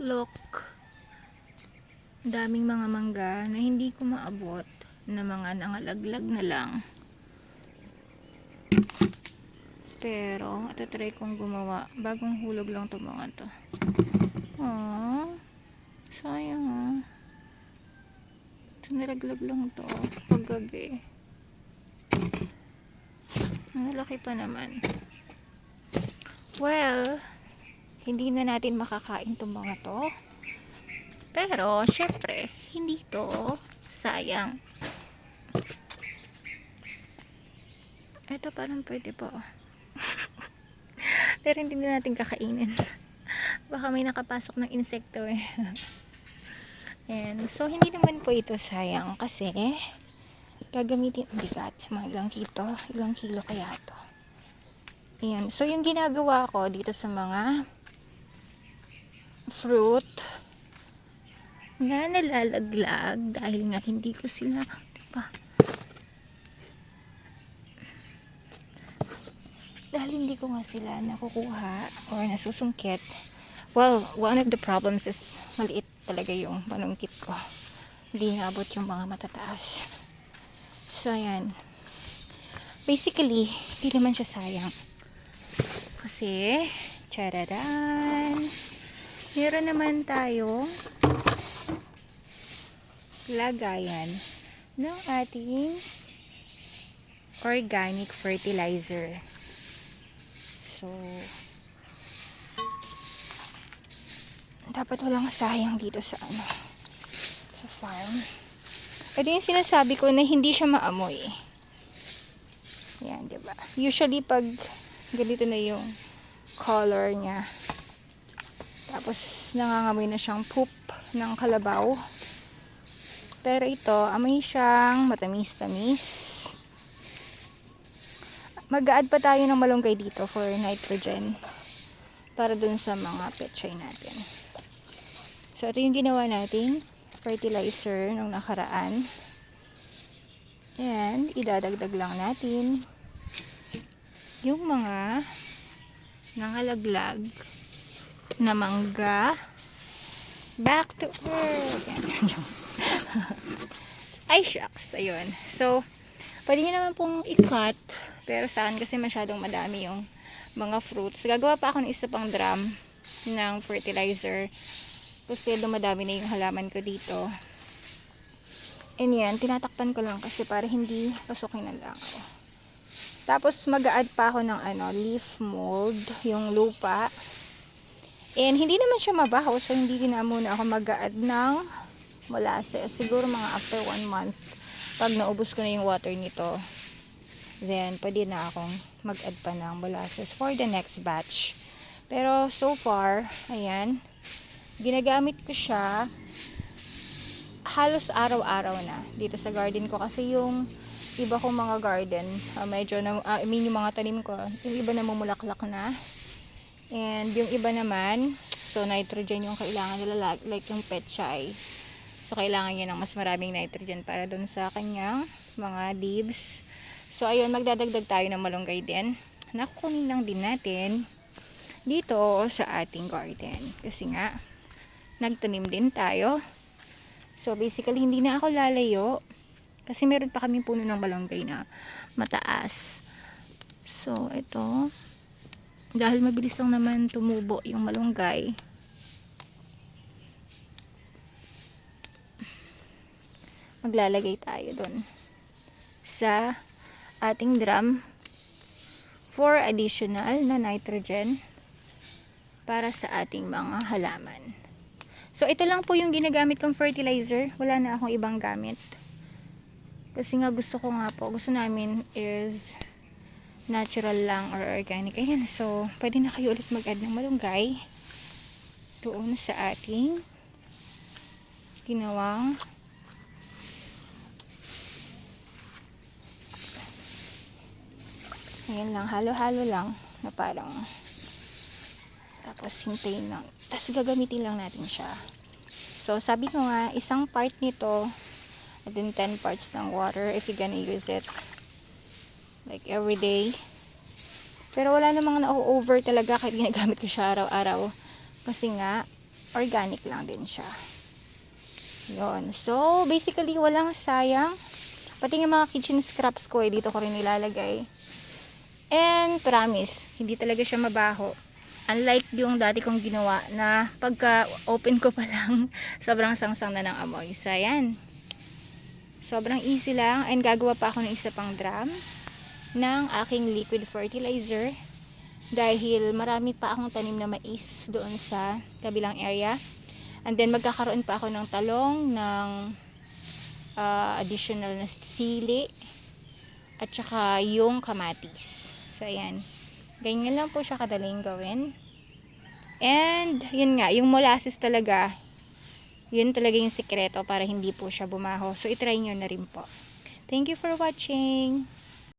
Look. Daming mga mangga na hindi ko maabot na mga nangalaglag na lang. Pero, ito try kong gumawa. Bagong hulog lang to mga to. Aww. Sayang ah. Ito nalaglag lang to. Paggabi. Malaki pa naman. Well, hindi na natin makakain tong mga to. Pero, syempre, hindi to sayang. Ito parang pwede pa. oh. Pero hindi na natin kakainin. Baka may nakapasok ng insekto eh. Ayan. So, hindi naman po ito sayang kasi gagamitin, bigat, mga ilang kilo, ilang kilo kaya to. Ayan. So, yung ginagawa ko dito sa mga fruit na nalalaglag dahil nga hindi ko sila, diba? Dahil hindi ko nga sila nakukuha or nasusungkit. Well, one of the problems is maliit talaga yung manungkit ko. Hindi naabot yung mga matataas. So, ayan. Basically, hindi naman siya sayang. Kasi, chararan, meron naman tayo lagayan ng ating organic fertilizer. So, dapat walang sayang dito sa ano, sa farm. Ito yung sinasabi ko na hindi siya maamoy. Yan, di ba? Usually, pag ganito na yung color niya, tapos nangangamoy na siyang poop ng kalabaw. Pero ito, amoy siyang matamis-tamis. Mag-add pa tayo ng malunggay dito for nitrogen. Para dun sa mga petchay natin. So, ito yung ginawa nating fertilizer nung nakaraan. And, idadagdag lang natin yung mga nangalaglag na mangga back to earth. Ay, shucks. Ayun. So, pwede nyo naman pong i-cut. Pero saan kasi masyadong madami yung mga fruits. Gagawa pa ako ng isa pang drum ng fertilizer. Kasi dumadami na yung halaman ko dito. And yan, tinatakpan ko lang kasi para hindi pasukin ng langaw. Tapos mag-add pa ako ng ano, leaf mold, yung lupa. And hindi naman siya mabaho, so hindi na muna ako mag-add ng molasses. Siguro mga after one month, pag naubos ko na yung water nito, then pwede na akong mag-add pa ng molasses for the next batch. Pero so far, ayan, ginagamit ko siya halos araw-araw na dito sa garden ko kasi yung iba kong mga garden ah, medyo na, ah, I mean yung mga tanim ko yung iba na mamulaklak na and yung iba naman so nitrogen yung kailangan nila like, yung petchay so kailangan niya ng mas maraming nitrogen para dun sa kanyang mga leaves so ayun magdadagdag tayo ng malunggay din nakukunin lang din natin dito sa ating garden kasi nga nagtanim din tayo So, basically, hindi na ako lalayo. Kasi meron pa kaming puno ng malunggay na mataas. So, ito. Dahil mabilis lang naman tumubo yung malunggay. Maglalagay tayo dun sa ating drum for additional na nitrogen para sa ating mga halaman. So, ito lang po yung ginagamit kong fertilizer. Wala na akong ibang gamit. Kasi nga gusto ko nga po, gusto namin is natural lang or organic. Ayan, so, pwede na kayo ulit mag-add ng malunggay doon sa ating ginawang ayan lang, halo-halo lang na parang tapos hintayin lang. Tapos gagamitin lang natin siya. So, sabi ko nga, isang part nito, and then 10 parts ng water if you're gonna use it. Like every day. Pero wala namang na-over talaga kahit ginagamit ko siya araw-araw. Kasi nga, organic lang din siya. Yun. So, basically, walang sayang. Pati yung mga kitchen scraps ko, eh, dito ko rin nilalagay. And, promise, hindi talaga siya mabaho. Unlike yung dati kong ginawa na pagka open ko pa lang, sobrang sangsang na ng amoy. So, ayan. Sobrang easy lang. And gagawa pa ako ng isa pang drum ng aking liquid fertilizer. Dahil marami pa akong tanim na mais doon sa kabilang area. And then magkakaroon pa ako ng talong, ng ah, additional na sili, at saka yung kamatis. So, ayan. Ganyan lang po siya kadaling gawin. And, yun nga, yung molasses talaga, yun talaga yung sikreto para hindi po siya bumaho. So, itry nyo na rin po. Thank you for watching.